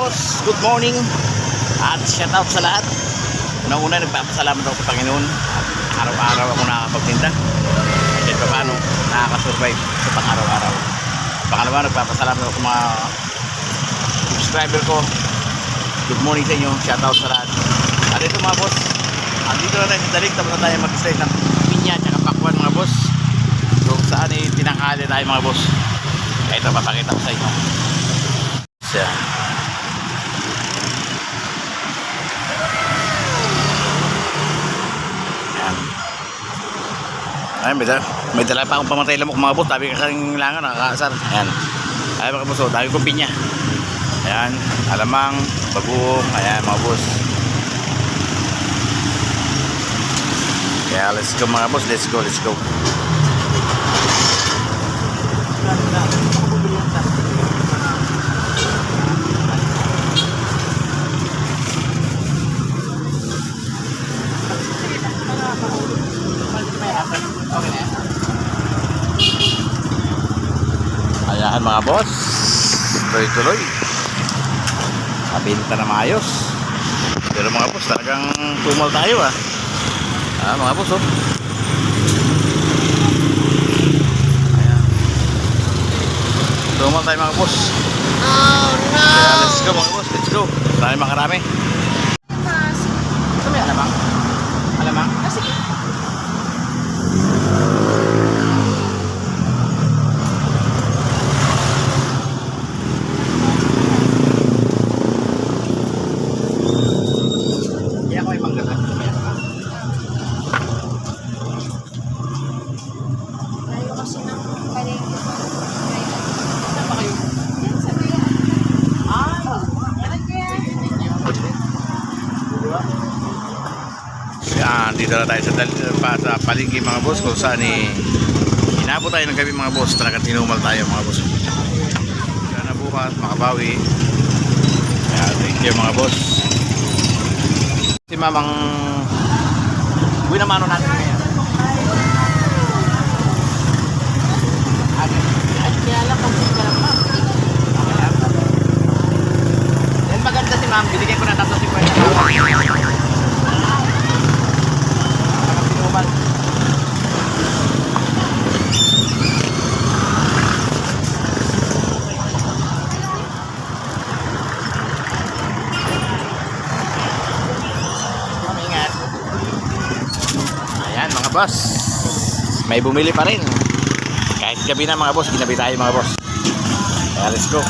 Boss, good morning at shout out sa lahat. Una-una nagpapasalamat ako sa Panginoon araw-araw ako nakakapagtinda. Kahit pa paano nakakasurvive sa pang-araw-araw. Pangalawa, nagpapasalamat ako sa mga subscriber ko. Good morning sa inyo, shout out sa lahat. At ito mga boss, andito na tayo sa dalig, tapos na tayo mag-slide ng pinya at pakwan mga boss. So saan eh, tinanghali tayo mga boss. Ito, papakita ko sa inyo. Ay, may dala, may dala pa akong pamatay lamok mga boss. Tabi ka karing langan, nakakaasar. Ayan. Ay mga boss, oh, dami kong pinya. Ayan, alamang, bagoong, ayan mga boss. Kaya let's go mga boss, let's go, let's go. Ayan mga boss, tuloy-tuloy. Kabinta na maayos. Pero mga boss, talagang tumal tayo ah. Ah, mga boss oh. Ayan. Tumal tayo mga boss. Oh no! Kaya let's go mga boss, let's go. Marami makarami. Ito may alamang. Alamang? Ah, sige. Kaya ako ay manggagat. Tayo kasi ng palengke. Saan ba kayo? Yan sa kaya. Ah, Yan kaya. Yan, dito na tayo sa, pa, sa palengke mga boss kung saan eh, inabot tayo ng gabi mga boss. Talagang tinumal tayo mga boss. Sana bukas, makabawi. Kaya thank you mga boss. Si mamang Uy naman natin ngayon. At kaya lang kung sino ka lang mga boss. May bumili pa rin. Kahit gabi na mga boss. Ginabi tayo mga boss. Kaya let's go.